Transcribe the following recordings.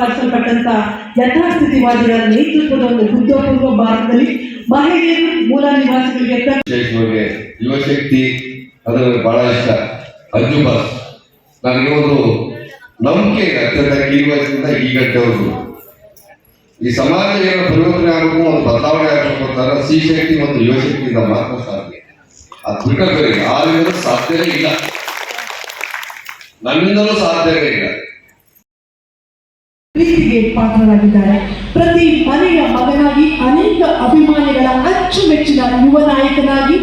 ಪ್ರತಿಪಾದಿಸಲ್ಪಟ್ಟಂತ ಯಥಾಸ್ಥಿತಿವಾದಿಗಳ ನೇತೃತ್ವದ ಒಂದು ಬುದ್ಧಪೂರ್ವ ಭಾರತದಲ್ಲಿ ಮಹಿಳೆಯರು ಮೂಲ ನಿವಾಸಿಗಳಿಗೆ ವಿಶೇಷವಾಗಿ ಯುವಶಕ್ತಿ, ಅದರಲ್ಲಿ ಬಹಳ ಇಷ್ಟ ಬಾಸ್ ನನಗೆ ಒಂದು ನಂಬಿಕೆ ಅತ್ಯಂತ ಕೀಳುವಯಸ್ಸಿಂದ ಈ ಗಂಟೆವರೆಗೂ ಈ ಸಮಾಜ ಏನೋ ಪರಿವರ್ತನೆ ಆಗಬೇಕು, ಒಂದು ಬದಲಾವಣೆ ಆಗಬೇಕು ಅಂತಾರೆ ಸಿ ಶಕ್ತಿ ಮತ್ತು ಯುವಶಕ್ತಿಯಿಂದ ಮಾತ್ರ ಸಾಧ್ಯ. ಅದು ಬಿಟ್ಟ ಬೇರೆ ಯಾರಿಂದಲೂ ಸಾಧ್ಯವೇ ಇಲ್ಲ. ನನ್ನಿಂದಲೂ ಸಾಧ್ಯವೇ ಇಲ್ಲ. ಪ್ರೀತಿಗೆ ಪಾತ್ರರಾಗಿದ್ದಾರೆ. ಪ್ರತಿ ಮನೆಯ ಮಗನಾಗಿ ಅನೇಕ ಅಭಿಮಾನಿಗಳ ಅಚ್ಚುಮೆಚ್ಚಿನ ಯುವ ನಾಯಕನಾಗಿ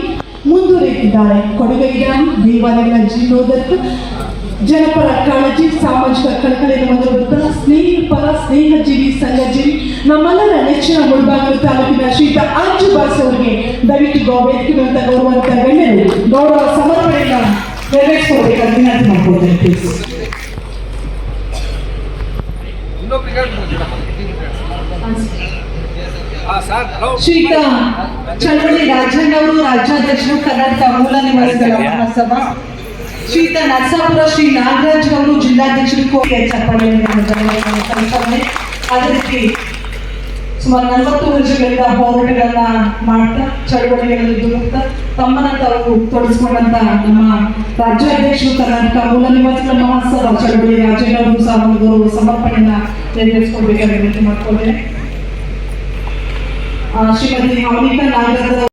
ಮುಂದುವರೆಯುತ್ತಿದ್ದಾರೆ. ಕೊಡುಗೈದಾನಿ ದೇವಾಲಯಗಳ ಜೀರ್ಣೋದ್ಧರಿತ ಜನಪರ ಕಾಳಜಿ, ಸಾಮಾಜಿಕ ಕಳಕಳಿಯನ್ನು ಹೊಂದಿರುವಂತಹ ಸ್ನೇಹಪರ ಸ್ನೇಹಜೀವಿ, ಸಂಘಜೀವಿ, ನಮ್ಮೆಲ್ಲರ ನೆಚ್ಚಿನ ಮುಳಬಾಗಿಲು ತಾಲೂಕಿನ ಶ್ರೀತ ಅಂಜು ಬಾಸ್ ಅವರಿಗೆ ದಯವಿಟ್ಟು ಎತ್ತಿರುವಂತಹ ಗೌರವಂತ ಗಣ್ಯರು, ಗೌರವ ಸಮರ್ಪಣೆಯನ್ನು ನೆರವೇರಿಸಬೇಕಾಗಿ ವಿನಂತಿ ಮಾಡ್ಕೊಳ್ತೇನೆ ಪ್ಲೀಸ್ ಶ್ರೀಯುತ ಚಳವಳಿ ರಾಜಣ್ಣವರು ರಾಜ್ಯಾಧ್ಯಕ್ಷರು ಕರ್ನಾಟಕ ಮೂಲ ನಿವಾಸಿಗಳ ಮಹಾಸಭಾ. ಶ್ರೀತ ನರಸಾಪುರ ಶ್ರೀ ನಾಗರಾಜ್ ಅವರು ಜಿಲ್ಲಾಧ್ಯಕ್ಷರು ಕೋರಿಯ ಚಪ್ಪಾಳೆ ಅದೇ ರೀತಿ ಸುಮಾರು ನಲವತ್ತು ವರ್ಷಗಳಿಂದ ಹೋರಾಟಗಳನ್ನ ಮಾಡ್ತಾ, ಚಳವಳಿಗಳಲ್ಲಿ ದುಡುಕ್ತಾ, ತಮ್ಮನ್ನ ತಾವು ತೊಡಸ್ಕೊಂಡಂತ ನಮ್ಮ ರಾಜ್ಯಾಧ್ಯಕ್ಷರು ಕರ್ನಾಟಕ ಮೂಲ ನಿವಾಸಿಗಳ ಮಹೋತ್ಸವ ಚಳವಳಿ ರಾಜಣ್ಣವರು ಸಹ ಸಮರ್ಪಣೆಯನ್ನ ನೆರವೇರಿಸಿಕೊಡ್ಬೇಕಾಗಿ ವಿನಂತಿ ಮಾಡ್ಕೊಳ್ತೇನೆ. ಶ್ರೀಮತಿ ಮೌನಿಕಾ ನಾಗರದ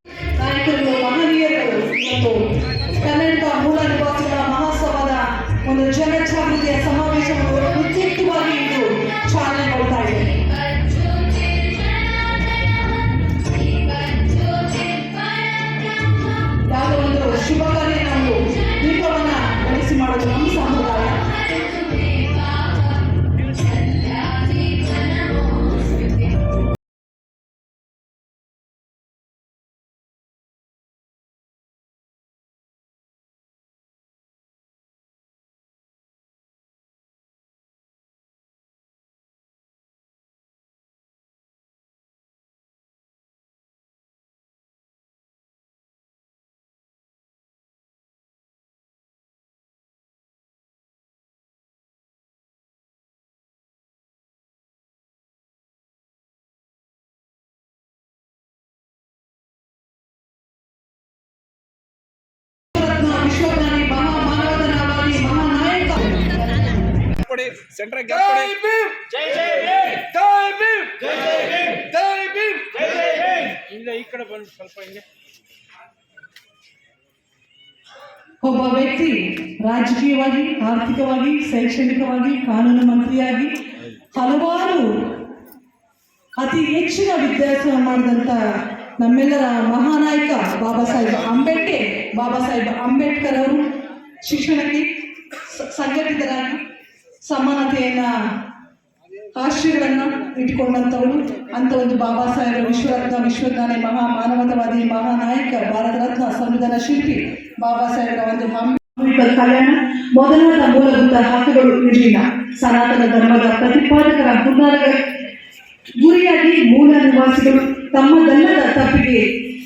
ಕೊಡಿ ಸೆಂಟ್ರಲ್ ಗ್ಯಾಪ್ ಕೊಡಿ ಜೈ ಜೈ ಭೀಮ್! ಜೈ ಜೈ ಭೀಮ್! ಜೈ ಭೀಮ್! ಜೈ ಜೈ ಭೀಮ್! ಇಲ್ಲ ಈ ಕಡೆ ಬಂದು ಸ್ವಲ್ಪ ಹಿಂಗೆ. ಒಬ್ಬ ವ್ಯಕ್ತಿ ರಾಜಕೀಯವಾಗಿ ಆರ್ಥಿಕವಾಗಿ ಶೈಕ್ಷಣಿಕವಾಗಿ ಕಾನೂನು ಮಂತ್ರಿಯಾಗಿ ಹಲವಾರು ಅತಿ ಹೆಚ್ಚಿನ ವಿದ್ಯಾಭ್ಯಾಸ ಮಾಡಿದಂಥ ನಮ್ಮೆಲ್ಲರ ಮಹಾನಾಯಕ ಬಾಬಾ ಸಾಹೇಬ್ ಅಂಬೇಡ್ಕರ್ ಬಾಬಾ ಸಾಹೇಬ್ ಅಂಬೇಡ್ಕರ್ ಅವರು ಶಿಕ್ಷಣಕ್ಕೆ ಸಂಘಟಿತರಾಗಿ ಸಮಾನತೆಯನ್ನ ಆಶಯಗಳನ್ನ ಇಟ್ಕೊಂಡಂಥವರು ಅಂತ ಒಂದು ಬಾಬಾ ಸಾಹೇಬ್ ವಿಶ್ವರತ್ನ, ವಿಶ್ವಜ್ಞಾನಿ, ಮಹಾ ಮಾನವತವಾದಿ ಮಹಾನಾಯಕ ಭಾರತ ರತ್ನ ಸಂವಿಧಾನ ಶಿಲ್ಪಿ ಬಾಬಾ ಸಾಹೇಬರ ಒಂದು ಕಲ್ಯಾಣ. ಮೊದಲಾದ ಮೂಲಭೂತ ಹಕ್ಕುಗಳು ಇರಲಿಲ್ಲ. ಸನಾತನ ಧರ್ಮದ ಪ್ರತಿಪಾದಕರ ಗುರಿಯಾಗಿ ಮೂಲ ನಿವಾಸಿಗಳು ತಮ್ಮದಲ್ಲದ ತಪ್ಪಿಗೆ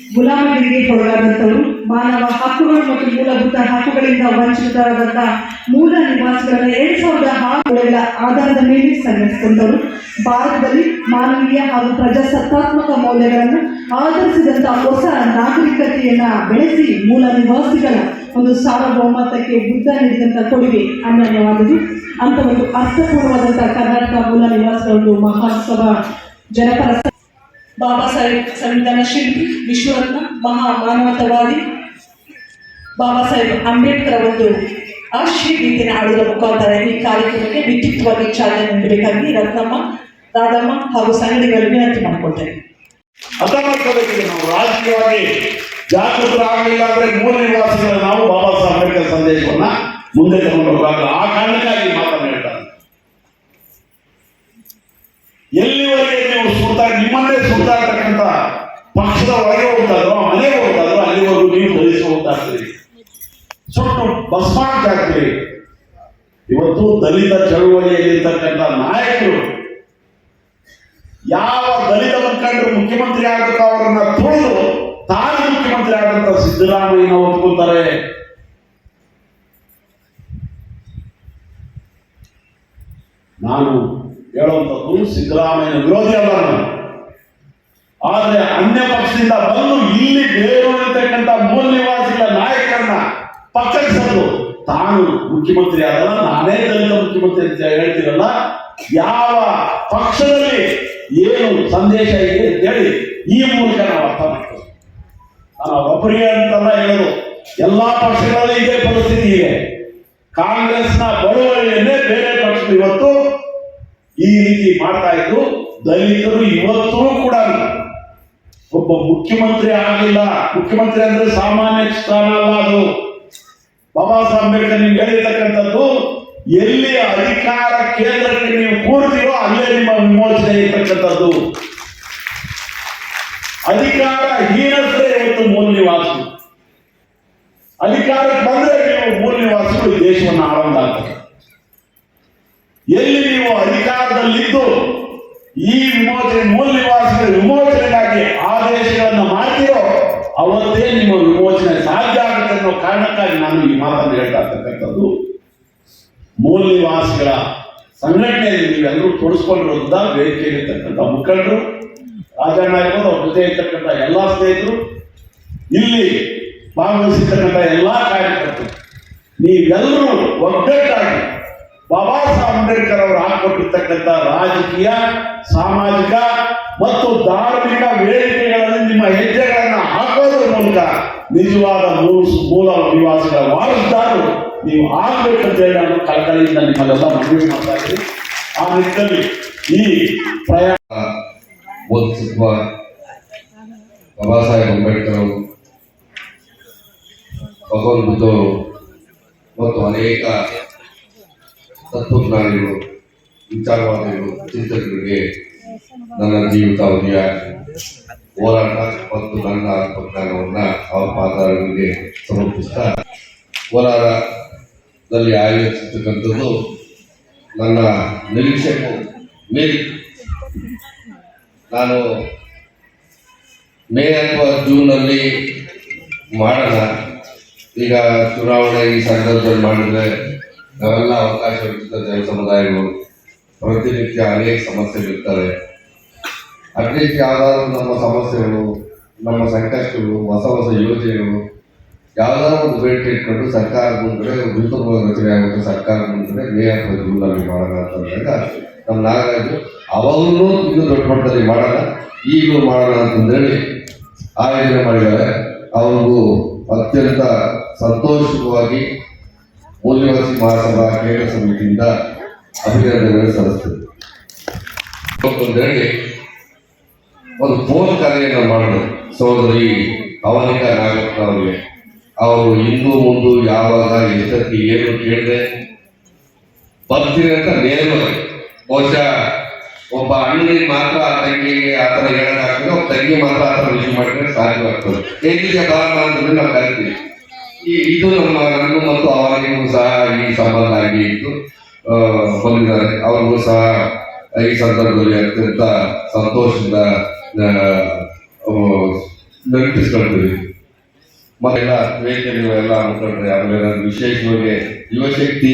ಗುಲಾಮಗಿರಿಗೆ ಒಳಗಾದಂಥವರು ಮಾನವ ಹಕ್ಕುಗಳು ಮತ್ತು ಮೂಲಭೂತ ಹಕ್ಕುಗಳಿಂದ ವಂಚಿತರಾದಂತಹ ಮೂಲ ನಿವಾಸಿಗಳನ್ನ ಎರಡ್ ಸಾವಿರದ ಆರುಗಳ ಆಧಾರದ ಮೇಲೆ ಸಂಗ್ರಹಿಸಿಕೊಂಡವರು ಭಾರತದಲ್ಲಿ ಮಾನವೀಯ ಹಾಗೂ ಪ್ರಜಾಸತ್ತಾತ್ಮಕ ಮೌಲ್ಯಗಳನ್ನು ಆಧರಿಸಿದಂತಹ ಹೊಸ ನಾಗರಿಕತೆಯನ್ನ ಬೆಳೆಸಿ ಮೂಲ ನಿವಾಸಿಗಳ ಒಂದು ಸಾರ್ವಭೌಮತಕ್ಕೆ ಬುದ್ಧ ನೀಡಿದಂಥ ಕೊಡುಗೆ ಅನನ್ಯವಾದುದು ಅಂತ ಒಂದು ಅರ್ಥಪೂರ್ಣವಾದಂತಹ ಕರ್ನಾಟಕ ಮೂಲ ನಿವಾಸಿಗಳ ಒಂದು ಮಹೋತ್ಸವ ಜನಪರ ಬಾಬಾ ಸಾಹೇಬ್ ಸಂವಿಧಾನ ಶಿಲ್ಪಿ, ವಿಶ್ವರತ್ನ, ಮಹಾ ಮಾನವತಾವಾದಿ ಬಾಬಾ ಸಾಹೇಬ್ ಅಂಬೇಡ್ಕರ್ ಒಂದು ಆಶ್ರಯ ಗೀತೆನ ಹಾಡುವ ಮುಖಾಂತರ ಈ ಕಾರ್ಯಕ್ರಮಕ್ಕೆ ವಿದ್ಯುತ್ವಾಗಿ ಚಾಲನೆ ನೀಡಬೇಕಾಗಿ ರತ್ನಮ್ಮ, ರಾಧಮ್ಮ ಹಾಗೂ ಸಂಗಡಿಗಳು ವಿನಂತಿ ಮಾಡಿಕೊಳ್ತೇನೆ ನಾವು. ರಾಜಕೀಯವಾಗಿ ಜಾಗೃತರಾಗಲಿಲ್ಲ ಅಂದ್ರೆ ಮೂಲ ನಿವಾಸಿಗಳ ನಾವು ಬಾಬಾ ಸಾಹೇಬ್ ಅಂಬೇಡ್ಕರ್ ಸಂದೇಶವನ್ನ ಮುಂದೆ ತಗೊಂಡು ಆ ಕಾರಣಕ್ಕಾಗಿ ಮಾತನ್ನು ಹೇಳ್ತಾರೆ. ಎಲ್ಲಿವರೆಗೆ ನೀವು ಸುಡ್ತಾ ಸುಡ್ತಾ ಇರ್ತಕ್ಕಂಥ ಪಕ್ಷದ ಒಳಗೆ ಹೋಗ್ತಾರೋ ಮನೆಗೆ ಹೋಗ್ತಾರೋ ಅಲ್ಲಿವರೆಗೂ ನೀವು ಧರಿಸಿ ಹೋಗ್ತಾ ಇರ್ತೀರಿ ಸುಟ್ಟು ಇರ್ತೀರಿ ಇವತ್ತು ದಲಿತ ಚಳುವಳಿಯಲ್ಲಿರ್ತಕ್ಕಂಥ ನಾಯಕರು, ಯಾವ ದಲಿತ ಮುಖಂಡರು ಮುಖ್ಯಮಂತ್ರಿ ಆಗಬೇಕು ಅವರನ್ನ ತುಳಿದು ತಾನು ಮುಖ್ಯಮಂತ್ರಿ ಆದಂತ ಸಿದ್ದರಾಮಯ್ಯನ ಒಪ್ಕೊತಾರೆ. ನಾನು ಹೇಳುವಂಥದ್ದು ಸಿದ್ದರಾಮಯ್ಯನ ವಿರೋಧಿ ಅಲ್ಲ ನಾನು. ಆದ್ರೆ ಅನ್ಯ ಪಕ್ಷದಿಂದ ಬಂದು ಇಲ್ಲಿ ಬೇರೂರಿರ್ತಕ್ಕಂಥ ಮೂಲ ನಿವಾಸಿಗಳ ನಾಯಕರನ್ನ ಪಕ್ಕಕ್ಕೆ ಸರಿದು ತಾನು ಮುಖ್ಯಮಂತ್ರಿ ಆದಲ್ಲ ನಾನೇ ದಲಿತ ಮುಖ್ಯಮಂತ್ರಿ ಅಂತ ಹೇಳ್ತೀರಲ್ಲ ಯಾವ ಪಕ್ಷದಲ್ಲಿ ಏನು ಸಂದೇಶ ಇದೆ ಅಂತ ಹೇಳಿ ಈ ಮೂಲಕ ನಾವು ಅರ್ಥ ಮಾಡ್ತೀವಿ ನಾನು ಒಬ್ಬರಿಗೆ ಅಂತಲ್ಲ ಹೇಳೋದು, ಎಲ್ಲಾ ಪಕ್ಷಗಳಲ್ಲಿ ಇದೇ ಪರಿಸ್ಥಿತಿ ಇದೆ. ಕಾಂಗ್ರೆಸ್ನ ಬಳುವಳಿಯನ್ನೇ ಬೇರೆ ಪಕ್ಷ ಇವತ್ತು ಈ ರೀತಿ ಮಾಡ್ತಾ ಇದ್ದು ದಲಿತರು ಇವತ್ತೂ ಕೂಡ ಒಬ್ಬ ಮುಖ್ಯಮಂತ್ರಿ ಆಗಲಿಲ್ಲ. ಮುಖ್ಯಮಂತ್ರಿ ಅಂದ್ರೆ ಸಾಮಾನ್ಯ ಸ್ಥಾನ ಅಲ್ಲ ಅದು. ಬಾಬಾ ಸಾಹೇಬ್ ಅಂಬೇಡ್ಕರ್ ನೀವು ಹೇಳಿರ್ತಕ್ಕಂಥದ್ದು, ಎಲ್ಲಿ ಅಧಿಕಾರ ಕೇಂದ್ರಕ್ಕೆ ನೀವು ಕೂರ್ತೀರೋ ಅಲ್ಲೇ ನಿಮ್ಮ ವಿಮೋಚನೆ ಇರ್ತಕ್ಕಂಥದ್ದು. ಅಧಿಕಾರ ಹೀನತೆ ಇವತ್ತು ಮೂಲ ನಿವಾಸಿ ಅಧಿಕಾರಕ್ಕೆ ಬಂದ್ರೆ ನೀವು ಮೂಲ ನಿವಾಸಿಗಳು ದೇಶವನ್ನು ಆಳಂದಾಗ್ತದೆ ಎಲ್ಲಿ ನೀವು ಅಧಿಕಾರದಲ್ಲಿದ್ದು ಈ ವಿಮೋಚನೆ ಮೂಲ ನಿವಾಸಿಗಳ ವಿಮೋಚನೆಗಾಗಿ ಆದೇಶಗಳನ್ನು ಮಾಡ್ತೀರೋ ಅವತ್ತೇ ನಿಮ್ಮ ವಿಮೋಚನೆ ಸಾಧ್ಯ ಆಗುತ್ತೆ ಅನ್ನೋ ಕಾರಣಕ್ಕಾಗಿ ನಾನು ಈ ಮಾತನ್ನು ಹೇಳ್ತಾ ಇರ್ತಕ್ಕಂಥದ್ದು. ಮೂಲ ನಿವಾಸಿಗಳ ಸಂಘಟನೆಯಲ್ಲಿ ನೀವೆಲ್ಲರೂ ತೊಡಸ್ಕೊಂಡಿರೋದ್ರಿಂದ ವೇದಿಕೆಯಲ್ಲಿರ್ತಕ್ಕಂಥ ಮುಖಂಡರು ರಾಜಣ್ಣ ಅವ್ರ ಜೊತೆ ಇರ್ತಕ್ಕಂಥ ಎಲ್ಲಾ ಸ್ನೇಹಿತರು, ಇಲ್ಲಿ ಭಾಗವಹಿಸಿರ್ತಕ್ಕಂಥ ಎಲ್ಲಾ ಕಾರ್ಯಕರ್ತರು, ನೀವೆಲ್ಲರೂ ಒಗ್ಗಟ್ಟಾಗಿ ಬಾಬಾ ಸಾಹೇಬ್ ಅಂಬೇಡ್ಕರ್ ಅವರು ಹಾಕೊಟ್ಟಿರ್ತಕ್ಕಂಥ ರಾಜಕೀಯ, ಸಾಮಾಜಿಕ ಮತ್ತು ಧಾರ್ಮಿಕ ವೇದಿಕೆಗಳಲ್ಲಿ ನಿಮ್ಮ ಹೆಜ್ಜೆಗಳನ್ನು ಹಾಕೋದ್ರ ಮೂಲಕ ನಿಜವಾದ ಮೂಲ ನಿವಾಸಿಗಳ ವಾರಸುದಾರರು ನೀವು ಆಗ್ಬೇಕಂತ ಹೇಳಿ ನಾನು ಕಳಕಳಿಯಿಂದ ನಿಮ್ಮಲ್ಲೆಲ್ಲ ಮನವಿ ಮಾಡ್ತಾ ಇದ್ದೀನಿ. ಆ ನಿಟ್ಟಿನಲ್ಲಿ ಈ ಪ್ರಯಾಣ ಬೋಧಿಸುತ್ತಿರುವ ಬಾಬಾ ಸಾಹೇಬ್ ಅಂಬೇಡ್ಕರ್ ಅವರು ಬುದ್ಧವರು ಮತ್ತು ಅನೇಕ ತತ್ವಜ್ಞಾನಿಗಳು ವಿಚಾರವಾದಿಗಳು ಚಿಂತಕರಿಗೆ ನನ್ನ ಜೀವಿತಾವಧಿಯ ಹೋರಾಟ ಮತ್ತು ನನ್ನ ಆತ್ಮಜ್ಞಾನವನ್ನು ಅವರ ಪಾದಗಳಿಗೆ ಸಮರ್ಪಿಸ್ತಾ ಕೋಲಾರದಲ್ಲಿ ಆಯೋಜಿಸತಕ್ಕಂಥದ್ದು ನನ್ನ ನಿರೀಕ್ಷೆಗೂ ಮೀರಿ. ನಾನು ಮೇ ಅಥವಾ ಜೂನಲ್ಲಿ ಮಾಡೋಣ ಈಗ ಚುನಾವಣೆ ಈ ಸಂದರ್ಭದಲ್ಲಿ ಮಾಡಿದ್ರೆ ನಾವೆಲ್ಲ ಅವಕಾಶ ವಂಚಿತ ಜನ ಸಮುದಾಯಗಳು. ಪ್ರತಿನಿತ್ಯ ಅನೇಕ ಸಮಸ್ಯೆಗಳಿರ್ತವೆ ಅಟ್ಲೀಸ್ಟ್ ಯಾವ್ದಾದ್ರು ನಮ್ಮ ಸಮಸ್ಯೆಗಳು, ನಮ್ಮ ಸಂಕಷ್ಟಗಳು, ಹೊಸ ಹೊಸ ಯೋಜನೆಗಳು, ಯಾವ್ದಾದ್ರು ಒಂದು ಭೇಟಿ ಇಟ್ಕೊಂಡು ಸರ್ಕಾರ ಮುಂದೆ ಗುರುತು ರಚನೆ ಆಗುತ್ತೆ ಸರ್ಕಾರ ಮುಂದೆ ಮೇಯರ್ ಅಥವಾ ಮಾಡೋಣ ನಮ್ಮ ನಾಗರಾಜು ಅವಾಗಲೂ ಇನ್ನೂ ದೊಡ್ಡ ಮಟ್ಟದಲ್ಲಿ ಮಾಡೋಣ ಈಗಲೂ ಮಾಡೋಣ ಅಂತಂದೇಳಿ ಆಯೋಜನೆ ಮಾಡಿದ್ದಾರೆ. ಅವ್ರಿಗೂ ಅತ್ಯಂತ ಸಂತೋಷವಾಗಿ ಮೂಲ್ಯವಾಸಿ ಮಹಾಸಭಾ ಕೇಂದ್ರ ಸಮಿತಿಯಿಂದ ಅಭಿನಂದನೆ ಸಲ್ಲಿಸ್ತೇವೆ. ಅಂತಂದೇಳಿ ಒಂದು ಫೋನ್ ಕರೆಯನ್ನು ಮಾಡಿದ್ರು ಸಹೋದರಿ ಅವನಿಕ ನಾಗಪ್ಪ ಅವರಿಗೆ. ಅವರು ಇಂದು ಮುಂದು ಯಾವಾಗ ಎಷ್ಟೊತ್ತಿ ಏನು ಕೇಳಿದೆ ಬರ್ತೀನಿ ಅಂತ ನೇರವಾಗಿ ಬಹುಶಃ ಒಬ್ಬ ಅಣ್ಣಿ ಮಾತ್ರ ಆ ತಂಗಿಗೆ ಆ ಥರ ಹೇಳೋದಾಗ್ತದೆ ಒಬ್ಬ ತಂಗಿ ಮಾತ್ರ ಆ ಥರ ವಿಷಯ ಮಾಡಿದ್ರೆ ಸಾಧ್ಯವಾಗ್ತದೆ. ಹೇಗಿದೆ ಕಾರಣ ಅಂತಂದ್ರೆ ನಾವು ಕರಿತೀವಿ. ಇದು ನಮ್ಮ ನನಗೂ ಮತ್ತು ಅವರಿಗೂ ಸಹ ಈ ಸಂಬಂಧ ಆಗಿ ಇದ್ದು ಬಂದಿದ್ದಾರೆ. ಅವ್ರಿಗೂ ಸಹ ಈ ಸಂದರ್ಭದಲ್ಲಿ ಅತ್ಯಂತ ಸಂತೋಷದಿಂದ ನೆನಪಿಸ್ಕೊಳ್ತೀವಿ ಮತ್ತೆಲ್ಲ ವೇದಿಕೆಗಳು ಎಲ್ಲ ಮುಖಂಡ್ರೆ ಆಮೇಲೆ ವಿಶೇಷವಾಗಿ ಯುವಶಕ್ತಿ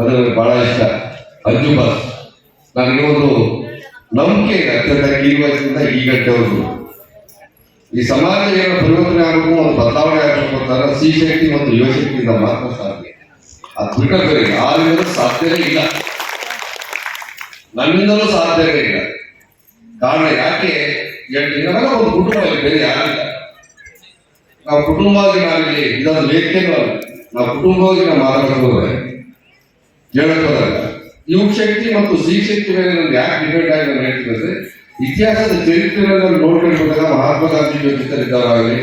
ಅದರ ಬಹಳ ಇಷ್ಟ. ಅಂಜು ಬಾಸ್ ನನಗೆ ಒಂದು ನಂಬಿಕೆ ಇದೆ. ಅತ್ಯಂತ ಈ ಈ ಗಂಟೆವರೆಗೂ ಈ ಸಮಾಜ ಏನೋ ಪರಿವರ್ತನೆ ಆಗಬೇಕು ಒಂದು ಬದಲಾವಣೆ ಆಗಬೇಕು ಅಂತಾರೆ ಸಿ ಶಕ್ತಿ ಮತ್ತು ಯುವಶಕ್ತಿಯಿಂದ ಮಾತ್ರ ಸಾಧ್ಯ. ಅದು ಬಿಟ್ಟರೆ ಬೇರೆ ಯಾರಿಂದಲೂ ಸಾಧ್ಯವೇ ಇಲ್ಲ. ನನ್ನಿಂದಲೂ ಸಾಧ್ಯವೇ ಇಲ್ಲ. ಕಾರಣ ಯಾಕೆ? ನಾವೆಲ್ಲ ಒಂದು ಕುಟುಂಬ ಬೇರೆ ಯಾರಿಲ್ಲ. ನಾವು ಕುಟುಂಬವಾಗಿ ನಾವಿಲ್ಲಿ ಇದೊಂದು ಅಲ್ಲ ನಾವು ಕುಟುಂಬವಾಗಿ ನಾವು ಮಾತಾಡೋದ್ರೆ ಹೇಳಕ್ ಹೋದಾಗ ಯುವ ಶಕ್ತಿ ಮತ್ತು ಸಿ ಶಕ್ತಿ ಮೇಲೆ ನಮ್ಗೆ ಯಾಕೆ ಡಿಪೆಂಡ್ ಆಗಿ ನಾನು ಹೇಳ್ತೀನಿ ಇತಿಹಾಸದ ಚರಿತ್ರೆಯನ್ನು ನೋಡ್ಕೊಂಡು ಹೋದಾಗ ಮಹಾತ್ಮ ಗಾಂಧಿ ಜೊತೆಲಿದ್ದವರಾಗಲಿ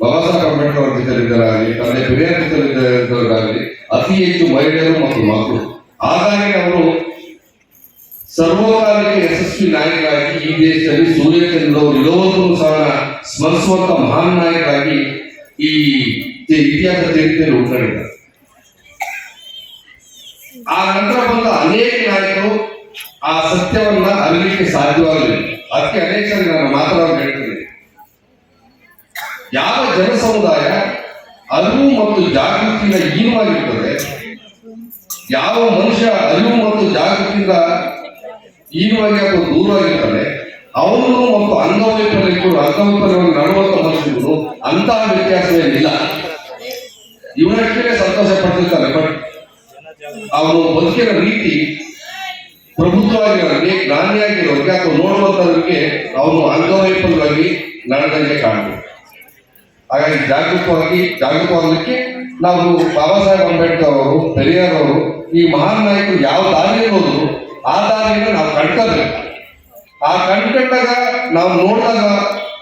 ಬಾಬಾ ಸಾಹೇಬ್ ಅಂಬೇಡ್ಕರ್ ಅವರ ಜೊತೆಲಿದ್ದರಾಗಲಿ ತಂದೆ ಪೆರಿಯಾರ್ ಜೊತೆಲಿದ್ದವರಾಗಲಿ ಅತಿ ಹೆಚ್ಚು ಮಹಿಳೆಯರು ಮತ್ತು ಮಕ್ಕಳು. ಹಾಗಾಗಿ ಅವರು ಸರ್ವಕಾಲಿಕ ಯಶಸ್ವಿ ನಾಯಕರಾಗಿ ಈ ದೇಶದಲ್ಲಿ ಸೂರ್ಯಚಂದ್ರ ಅವರು ಇರೋವರೆಗೂ ಸಹ ಸ್ಮರಿಸುವಂತ ಮಹಾನ್ ನಾಯಕರಾಗಿ ಈ ತಿ- ಇತಿಹಾಸ ಚರಿತ್ರೆಯಲ್ಲಿ ಉಳ್ಕೊಂಡಿದ್ದಾರೆ ಆ ನಂತರ ಬಂದ ಅನೇಕ ನಾಯಕರು ಆ ಸತ್ಯವನ್ನ ಅರಿಲಿಕ್ಕೆ ಸಾಧ್ಯವಾಗಲಿ ಅದಕ್ಕೆ ಅನೇಕ ನಾನು ಮಾತನಾಡಲು ಹೇಳ್ತೀನಿ ಯಾವ ಜನ ಸಮುದಾಯ ಅರಿವು ಮತ್ತು ಜಾಗೃತಿಯಿಂದ ಹೀನವಾಗಿರ್ತದೆ, ಯಾವ ಮನುಷ್ಯ ಅರಿವು ಮತ್ತು ಜಾಗೃತಿಯಿಂದ ಹೀನವಾಗಿ ಅಥವಾ ದೂರವಾಗಿರ್ತಾನೆ ಅವನು ಮತ್ತು ಅಂಗವೈಫಲ್ಯಗಳು ಅಂಗವೈಫಲ್ಯವನ್ನು ನಡುವಂತ ಮನುಷ್ಯರು ಅಂತಹ ವ್ಯತ್ಯಾಸವೇನಿಲ್ಲ. ಇವನಷ್ಟೇ ಸಂತೋಷ ಪಡ್ತಿರ್ತಾನೆ ಬಟ್ ಅವನು ಬದುಕಿನ ರೀತಿ ಪ್ರಬುದ್ಧವಾಗಿರೋರಿಗೆ ಜ್ಞಾನಿಯಾಗಿರೋರಿಗೆ ಅಥವಾ ನೋಡುವಂತವರಿಗೆ ಅವನು ಅಂಗವೈಫಲ್ಯವಾಗಿ ನಡೆದಂಗೆ ಕಾಣಬೇಕು ಹಾಗಾಗಿ ಜಾಗೃತವಾಗಿ ಜಾಗೃತವಾಗಲಿಕ್ಕೆ ನಾವು ಬಾಬಾ ಸಾಹೇಬ್ ಅಂಬೇಡ್ಕರ್ ಅವರು, ಪೆರಿಯಾರ್ ಅವರು, ಈ ಮಹಾನ್ ನಾಯಕರು ಯಾವ ದಾರಿಯಲ್ಲಿ ಹೋದ್ರು ಆ ದಾರಿಯನ್ನು ನಾವು ಕಂಡ್ಕೋಬೇಕು ಆ ಕಂಡ್ಕೊಂಡಾಗ ನಾವು ನೋಡಿದಾಗ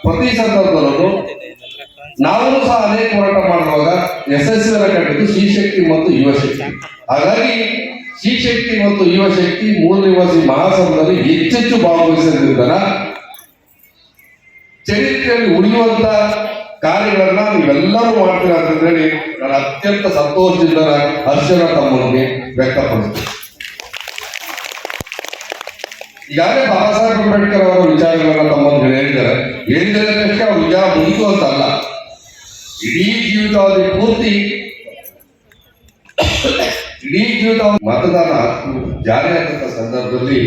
ಪ್ರತಿ ಸಂದರ್ಭದಲ್ಲೂ ನಾವು ಸಹ ಅನೇಕ ಹೋರಾಟ ಮಾಡುವಾಗ ಯಶಸ್ವಿಯನ್ನು ಕಂಡಿದ್ದು ಶ್ರೀಶಕ್ತಿ ಮತ್ತು ಯುವಶಕ್ತಿ ಹಾಗಾಗಿ ಶ್ರೀಶಕ್ತಿ ಮತ್ತು ಯುವಶಕ್ತಿ ಮೂಲ ನಿವಾಸಿ ಮಹಾಸಭದಲ್ಲಿ ಹೆಚ್ಚೆಚ್ಚು ಭಾಗವಹಿಸಿದ ಚರಿತ್ರೆಯಲ್ಲಿ ಉಳಿಯುವಂತ ಕಾರ್ಯಗಳನ್ನ ನೀವೆಲ್ಲರೂ ಮಾಡ್ತೀರಾ ಅಂತ ಹೇಳಿ ನಾನು ಅತ್ಯಂತ ಸಂತೋಷದಿಂದ ಹರ್ಷನ ತಮ್ಮನಿಗೆ ವ್ಯಕ್ತಪಡಿಸ್ತೀನಿ. ಈಗಾಗಲೇ ಬಾಬಾ ಸಾಹೇಬ್ ಅಂಬೇಡ್ಕರ್ ಅವರ ವಿಚಾರಗಳನ್ನ ತಮ್ಮೊಂದಿಗೆ ಹೇಳಿದ್ದಾರೆ. ಹೇಳಿದರೆ ವಿಚಾರ ಅಂತ ಅಲ್ಲ. ಇಡೀ ಜೀವಿತಾವಧಿ ಪೂರ್ತಿ ಮತದಾನ ಹಕ್ಕು ಸಂದರ್ಭದಲ್ಲಿ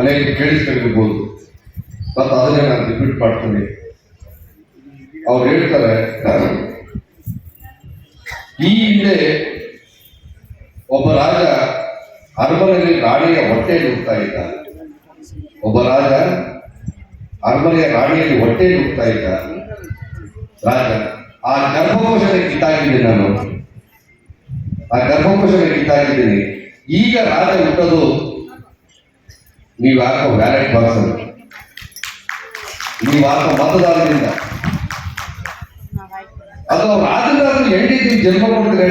ಅನೇಕ ಕೇಳಿಸ್ಕೊಂಡಿರ್ಬೋದು ಮತ್ತು ಅದನ್ನೇ ನಾನು ರಿಪೀಟ್ ಮಾಡ್ತೀನಿ. ಅವ್ರು ಹೇಳ್ತಾರೆ, ಈ ಹಿಂದೆ ಒಬ್ಬ ರಾಜ ಅರಮನೆಯಲ್ಲಿ ರಾಣಿಯ ಹೊಟ್ಟೆ ನುಗ್ತಾ ಇದ್ದ. ಒಬ್ಬ ರಾಜ ಅರಮನೆಯ ರಾಣಿಯಲ್ಲಿ ಹೊಟ್ಟೆ ನುಗ್ತಾ ಇದ್ದ. ರಾಜ, ಆ ಗರ್ಭಕೋಶಕ್ಕೆ ಇದ್ದಾಗಿದ್ದೆ ನಾನು. ಆ ಗರ್ಭಕೋಶನೇ ಕಿತ್ತಾಕಿದ್ದೀನಿ ಈಗ ರಾಜ ಹುಟ್ಟೋದು ನೀವು ಹಾಕೋ ಬ್ಯಾಲೆಟ್ ಬಾಕ್ಸ್ ಅಲ್ಲಿ. ನೀವು ಹಾಕೋ ಮತದಾರರಿಂದ. ಅದು ರಾಜಕಾರಣ ಹೆಂಡಿದ್ದು ಜನ್ಮ ಕೊಡ್ತಾರೆ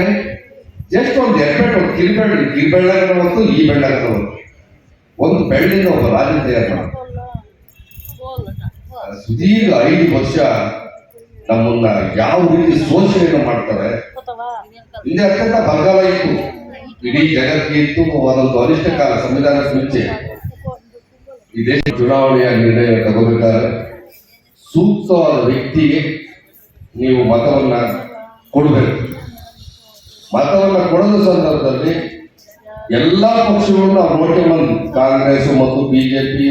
ಜಸ್ಟ್ ಒಂದು ಎಫೆಕ್ಟ್ ಒಂದು ಕಿರಿಬೆಳ್ಳಿ ಕಿರಿಬೆಳ್ಳಾಗ ಹೊತ್ತು ಈ ಬೆಳ್ಳಾಗ ಹೊತ್ತು ಒಂದು ಬೆಳ್ಳಿನ ಒಬ್ಬ ರಾಜ ಮಾಡಿ ಸುದೀರ್ಘ ಐದು ವರ್ಷ ನಮ್ಮನ್ನ ಯಾವ ರೀತಿ ಶೋಷಣೆಯನ್ನು ಮಾಡ್ತಾರೆ ಹಿಂದೆ ಅತ್ಯಂತ ಇತ್ತು. ಇಡೀ ಜಗತ್ತಿಗಿಂತ ಒಂದು ಗರಿಷ್ಠ ಕಾಲ, ಸಂವಿಧಾನ ಮುಂಚೆ ಈ ದೇಶ ಚುನಾವಣೆಯ ನಿರ್ಣಯ ತಗೋಬೇಕಾದ್ರೆ ಸೂಕ್ತವಾದ ವ್ಯಕ್ತಿಗೆ ನೀವು ಮತವನ್ನ ಕೊಡಬೇಕು. ಮತವನ್ನ ಕೊಡದ ಸಂದರ್ಭದಲ್ಲಿ ಎಲ್ಲಾ ಪಕ್ಷಗಳನ್ನು ನಾವು ಬಂದು ಕಾಂಗ್ರೆಸ್ ಮತ್ತು ಬಿಜೆಪಿ,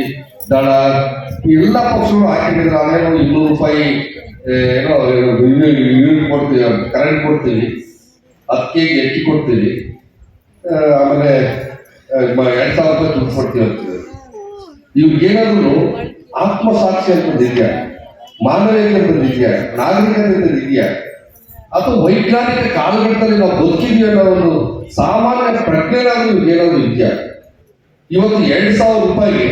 ದಳ, ಎಲ್ಲ ಪಕ್ಷಗಳು ಹಾಕಿದ್ರೆ ಇನ್ನೂರು ರೂಪಾಯಿ, ಏನೋ ಕೊಡ್ತೀವಿ, ಕರೆಂಟ್ ಕೊಡ್ತೀವಿ. ಹತ್ತು ಎಟ್ಟಿ ಕೊಡ್ತೀವಿ ಆಮೇಲೆ ಎರಡು ಸಾವಿರ ರೂಪಾಯಿ ದುಡ್ಡು ಕೊಡ್ತೀವಿ ಅಂತೀವಿ ಇವ್ರಿಗೇನಾದ್ರು ಆತ್ಮಸಾಕ್ಷಿ ಅಂತ ಇದೆಯಾ? ಮಾನವೀಯತೆ ಅಂತ ಇದೆಯಾ? ನಾಗರಿಕತೆ ಅಂತ ಇದೆಯಾ? ಅಥವಾ ವೈಜ್ಞಾನಿಕ ಕಾಲಘಟ್ಟದಲ್ಲಿ ನಾವು ಬದುಕಿದ್ವಿ ಅನ್ನೋ ಒಂದು ಸಾಮಾನ್ಯ ಪ್ರಜ್ಞೆನಾದ್ರೂ ಏನಾದ್ರು ಇದೆಯಾ? ಇವತ್ತು ಎರಡು ಸಾವಿರ ರೂಪಾಯಿಗೆ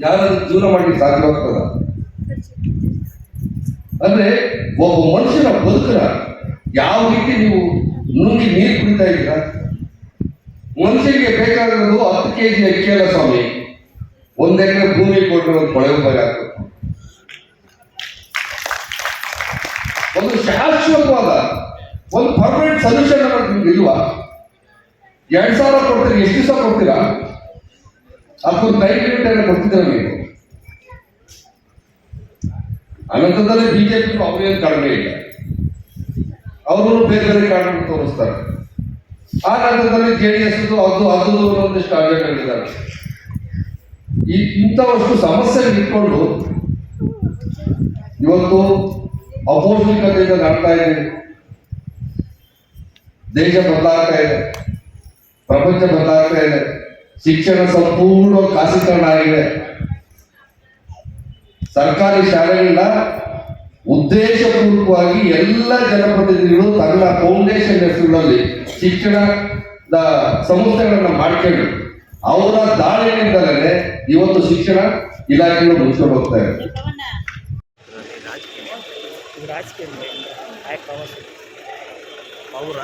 ಯಾರಾದ್ರೂ ಜೀವನ ಮಾಡಿ ಸಾಧ್ಯವಾಗ್ತದ ಅಂದ್ರೆ ಒಬ್ಬ ಮನುಷ್ಯನ ಬದುಕನ ಯಾವ ರೀತಿ ನೀವು ನುಂಗಿ ನೀರು ಕುಡಿತಾ ಇದ್ದೀರಾ? ಮನುಷ್ಯನಿಗೆ ಬೇಕಾಗಿರೋದು ಹತ್ತು ಕೆ ಜಿ ಅಕ್ಕಿ ಅಲ್ಲ ಸ್ವಾಮಿ ಒಂದೆಕರೆ ಭೂಮಿ ಕೊಟ್ಟರೆ ಒಂದು ಕೊಳೆ ಹಾಕ್ಬೇಕು ಒಂದು ಶಾಶ್ವತವಾದ, ಒಂದು ಪರ್ಮನೆಂಟ್ ಸೊಲ್ಯೂಷನ್ ಅನ್ನೋದು ನಿಮ್ಗೆ ಇಲ್ವಾ? ಎರಡು ಸಾವಿರ ಕೊಡ್ತೀರಿ, ಎಷ್ಟು ದಿವಸ ಕೊಡ್ತೀರಾ? ಅದಕ್ಕೊಂದು ಟೈಮ್ ಲಿಮಿಟ್ ಏನೋ ಕೊಡ್ತಿದ್ದೀರಾ ನೀವು? ಅನಂತರದಲ್ಲಿ ಬಿಜೆಪಿ ಅವರೇನು ಕಡಿಮೆ ಇಲ್ಲ. ಅವರು ಬೇರೆ ಬೇರೆ ಕಾರಣ ತೋರಿಸ್ತಾರೆ. ಆ ನಂತರದಲ್ಲಿ ಜೆ ಡಿ ಎಸ್ ಅದು ಅದು ಒಂದಿಷ್ಟು ಅಜೆಂಡಗಳಿದ್ದಾರೆ ಈ ಇಂಥವಷ್ಟು ಸಮಸ್ಯೆ ಇಟ್ಕೊಂಡು ಇವತ್ತು ಅಪೌಷ್ಟಿಕತೆಯಿಂದ ನಡ್ತಾ ಇದೆ. ದೇಶ ಬದಲಾಗ್ತಾ ಇದೆ. ಪ್ರಪಂಚ ಬದಲಾಗ್ತಾ ಇದೆ. ಶಿಕ್ಷಣ ಸಂಪೂರ್ಣ ಖಾಸೀಕರಣ ಆಗಿದೆ. ಸರ್ಕಾರಿ ಶಾಲೆಗಳನ್ನ ಉದ್ದೇಶಪೂರ್ವಕವಾಗಿ ಎಲ್ಲ ಜನಪ್ರತಿನಿಧಿಗಳು ತನ್ನ ಫೌಂಡೇಶನ್ ಹೆಸರುಗಳಲ್ಲಿ ಶಿಕ್ಷಣದ ಸಂಸ್ಥೆಗಳನ್ನ ಮಾಡ್ಕೊಂಡು ಅವರ ದಾಳಿಯಿಂದಲೇ ಇವತ್ತು ಶಿಕ್ಷಣ ಇಲಾಖೆಗಳು ಮುಚ್ಕೊಂಡು ಹೋಗ್ತಾ ಇದೆ. ಅವರ?